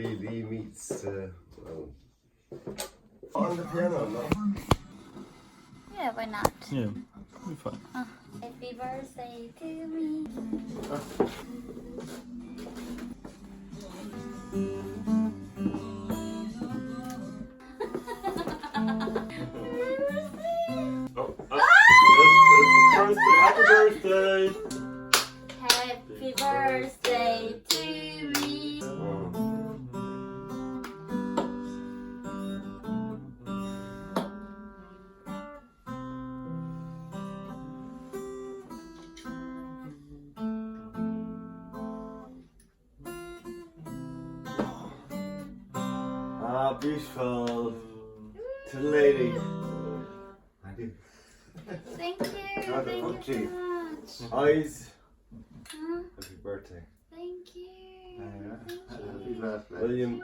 BD meets. Uh, well, on the piano, no? Yeah, why not? Yeah, be fine. Happy birthday to me. Oh, beautiful. To the lady. I do. Thank you. Oh, Thank you so much. Eyes. Huh? Happy birthday. Thank you. Happy birthday. William.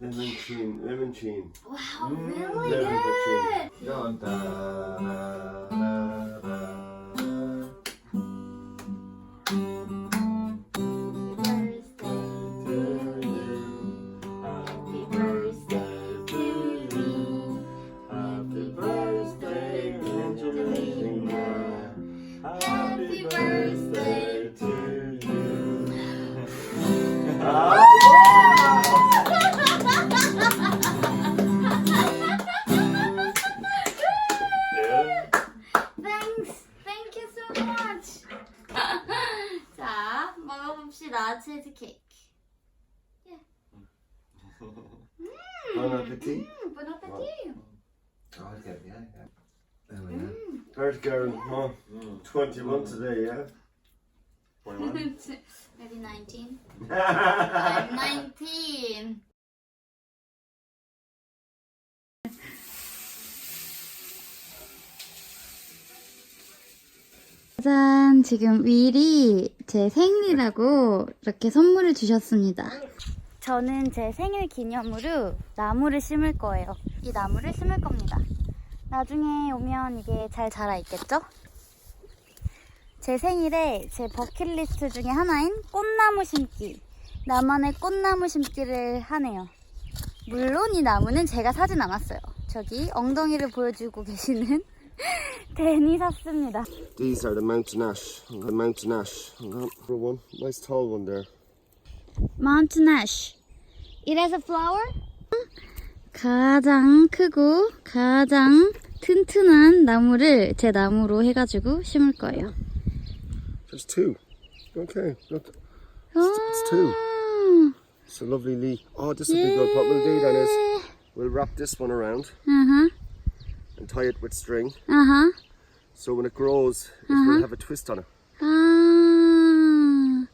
Lemon cheese. Lemon cheese. Wow, Mm, really lemon good. cheese. Dun, da, rahatsız cake. Yeah. mm. Bon appetit. Mm, bon appetit. Oh, it's good, yeah. yeah. There we go. Mm. Better go yeah. mm. 21 today, yeah? 21? Maybe 19. I'm 19. 짜잔, 지금 윌이 제 생일이라고 이렇게 선물을 주셨습니다. 저는 제 생일 기념으로 나무를 심을 거예요. 이 나무를 심을 겁니다. 나중에 오면 이게 잘 자라 있겠죠? 제 생일에 제 버킷리스트 중에 하나인 꽃나무 심기. 나만의 꽃나무 심기를 하네요. 물론 이 나무는 제가 사진 않았어요. 저기 엉덩이를 보여주고 계시는 댄이 샀습니다. These are the mountain ash. Got mountain ash. For one. Nice tall one there. Mountain ash. It has a flower? 가장 크고 가장 튼튼한 나무를 제 나무로 해가지고 심을 거예요. There's two. Okay, look. It's two. It's a lovely leaf. Oh, this will be good. What we'll do then is we'll wrap this one around Uh-huh. And tie it with string. Uh-huh. So when it grows, it will have a twist on it. 아.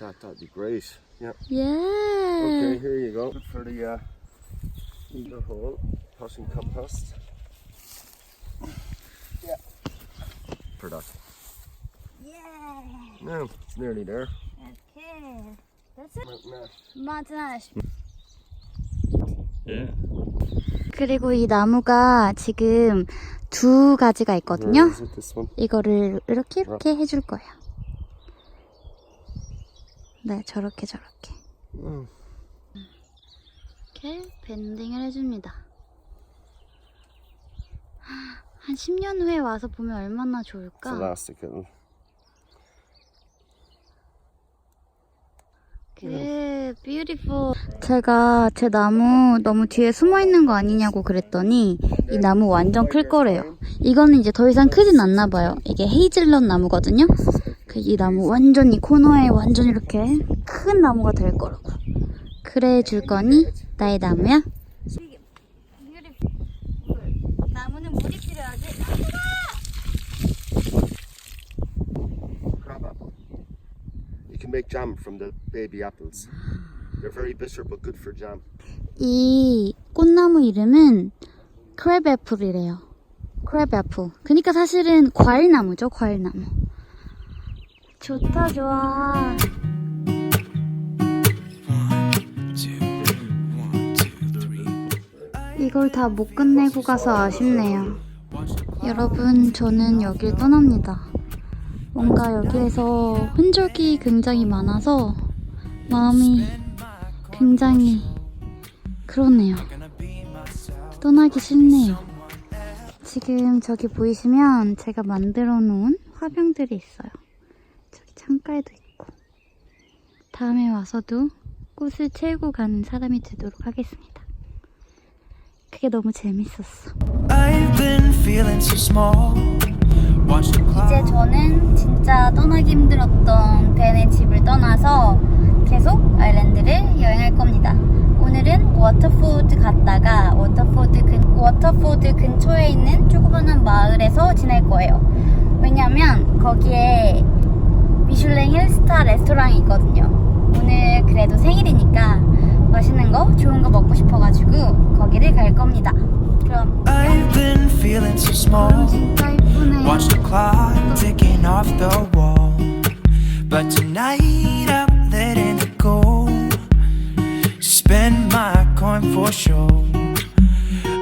That that'd be great. Yeah. Yeah. Okay, here you go. For the uh, eagle hole, potting compost. Yeah. For that. Yeah. No, it's nearly there. Okay. That's it. Mountain ash. Mountain ash. Yeah. 그리고 이 나무가 지금 두 가지가 있거든요. 이거를 이렇게 이렇게 해줄 거예요. 네, 저렇게 저렇게. Oh, 이렇게 밴딩을 해줍니다. 한 10년 후에 와서 보면 얼마나 좋을까? 그 beautiful. 제가 제 나무 너무 뒤에 숨어 있는 거 아니냐고 그랬더니 이 나무 완전 클 거래요. 이거는 이제 더 이상 크진 않나 봐요. 이게 헤이즐넛 나무거든요. 그이 나무 완전 이 코너에 완전 이렇게 큰 나무가 될 거라고. 그래 줄 거니 나의 나무야. 나무는 물이 필요하지. Crab apple. You can make jam from the baby apples. They're very bitter but good for jam. 이 꽃나무 이름은 크랩 애플이래요. 크랩 애플. 그러니까 사실은 과일나무죠, 과일나무. 좋다, 좋아. 이걸 다 못 끝내고 가서 아쉽네요. 여러분, 저는 여길 떠납니다. 뭔가 여기에서 흔적이 굉장히 많아서 마음이 굉장히 그렇네요. 떠나기 싫네요. 지금 저기 보이시면 제가 만들어 놓은 화병들이 있어요. 저기 창가에도 있고. 다음에 와서도 꽃을 채우고 가는 사람이 되도록 하겠습니다. 그게 너무 재밌었어. 이제. 저는 진짜 떠나기 힘들었던 벤의 집을 떠나서 계속 아일랜드를 여행할 겁니다. 오늘은 워터포드 갔다가 워터포드 근, 워터포드 근처에 있는 조그만한 마을에서 지낼 거예요. 왜냐면 거기에 미슐랭 1스타 레스토랑이 있거든요. 오늘 그래도 생일이니까 맛있는 거, 좋은 거 먹고 싶어가지고 거기를 갈 겁니다. I've been feeling so small. Watch the clock ticking off the wall. But tonight I'm letting it go. Spend my coin for sure.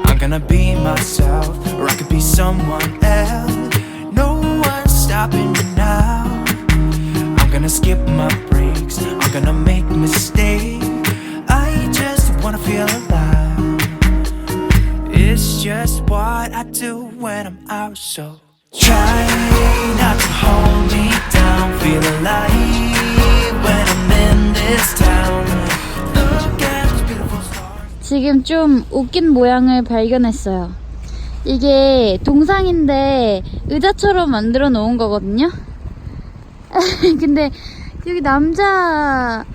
I'm gonna be myself, or I could be someone else. No one's stopping me now. I'm gonna skip my breaks. I'm gonna make mistakes. I just wanna feel alive. Just what I do when I'm out, so try not to hold me down. Feel alive when I'm in this town. Look at those beautiful stars. 지금 좀 웃긴 모양을 발견했어요. 이게 동상인데 의자처럼 만들어 놓은 거거든요. 근데 여기 남자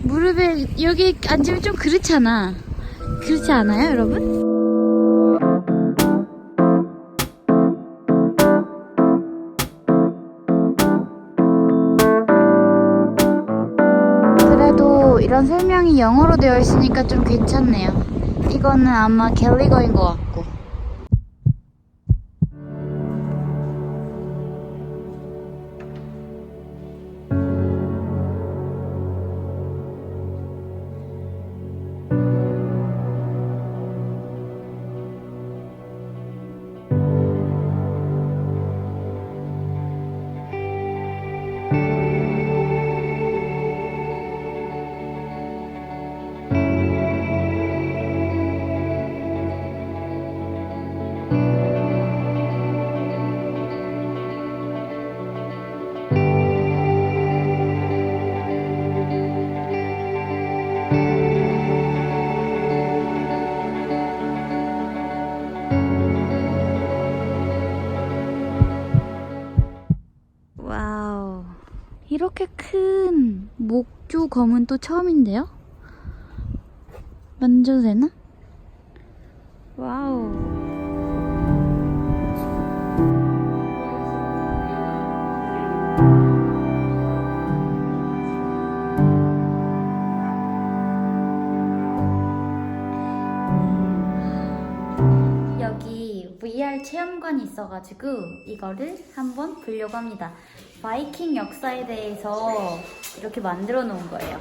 무릎에 여기 앉으면 좀 그렇잖아. 그렇지 않아요, 여러분? 이런 설명이 영어로 되어 있으니까 좀 괜찮네요. 이거는 아마 갤리거인 것 같고. 이렇게 큰 목조 검은 또 처음인데요? 만져도 되나? 와우. 체험관이 있어가지고 이거를 한번 보려고 합니다. 바이킹 역사에 대해서 이렇게 만들어 놓은 거예요.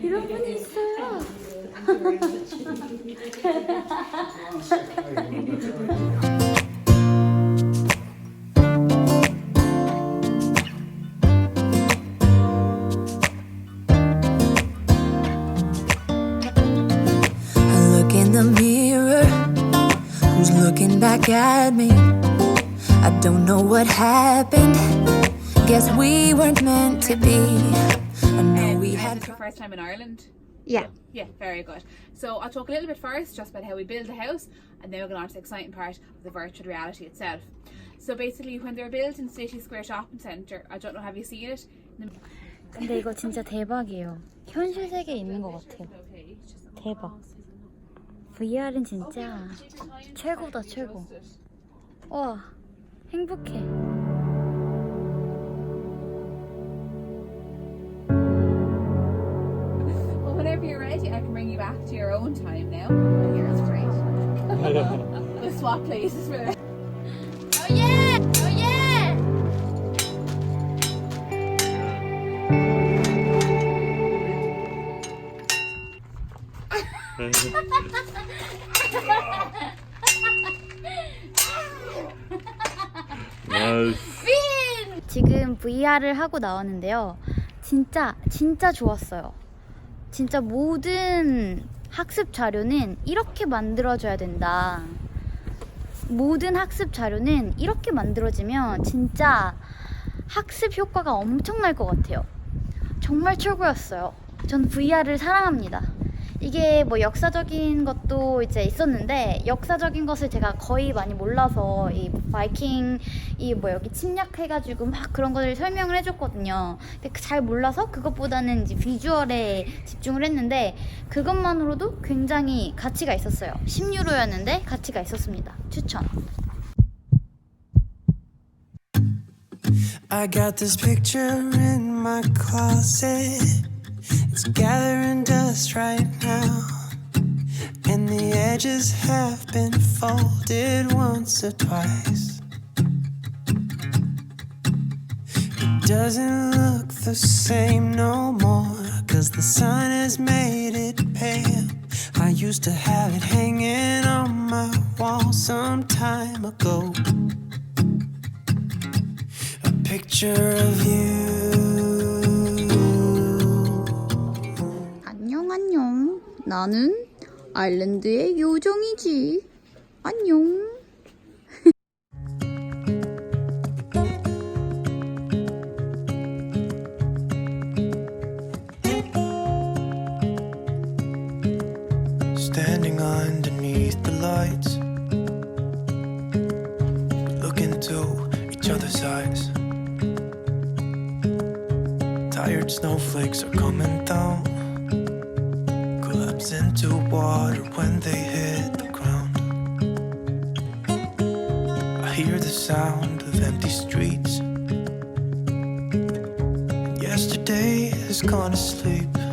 이런 분이 있어요. looking back at me? I don't know what happened. Guess we weren't meant to be. I know we had. This is your first time in Ireland? Yeah. Yeah, very good. So I'll talk a little bit first just about how we build a house and then we'll go on to the exciting part of the virtual reality itself. So basically when they're built in City Square Shopping Centre, I don't know, have you seen it? In the- 근데 이거 진짜 대박이에요. 현실 세계에 있는 것 같아요. 대박. VR은 진짜 최고다, 최고. 와, 행복해. Well, whenever you're ready, I can bring you back to your own time now. Here, it's great. we'll swap places for Oh 지금 VR을 하고 나왔는데요. 진짜 진짜 좋았어요. 진짜 모든 학습 자료는 이렇게 만들어져야 된다. 모든 학습 자료는 이렇게 만들어지면 진짜 학습 효과가 엄청날 것 같아요. 정말 최고였어요. 전 VR을 사랑합니다. 이게 뭐 역사적인 것도 이제 있었는데 역사적인 것을 제가 거의 많이 몰라서 이 바이킹 이 뭐 여기 침략해가지고 막 그런 것을 설명을 해줬거든요. 근데 그잘 몰라서 그것보다는 이제 비주얼에 집중을 했는데 그것만으로도 굉장히 가치가 있었어요. 10유로였는데 가치가 있었습니다. 추천. I got this picture in my closet. It's gathering dust right now. And the edges have been folded once or twice. It doesn't look the same no more. Cause the sun has made it pale. I used to have it hanging on my wall some time ago. A picture of you. 안녕. 나는 아일랜드의 요정이지. 안녕. Tired snowflakes are coming down, collapse into water when they hit the ground. I hear the sound of empty streets. Yesterday has gone to sleep.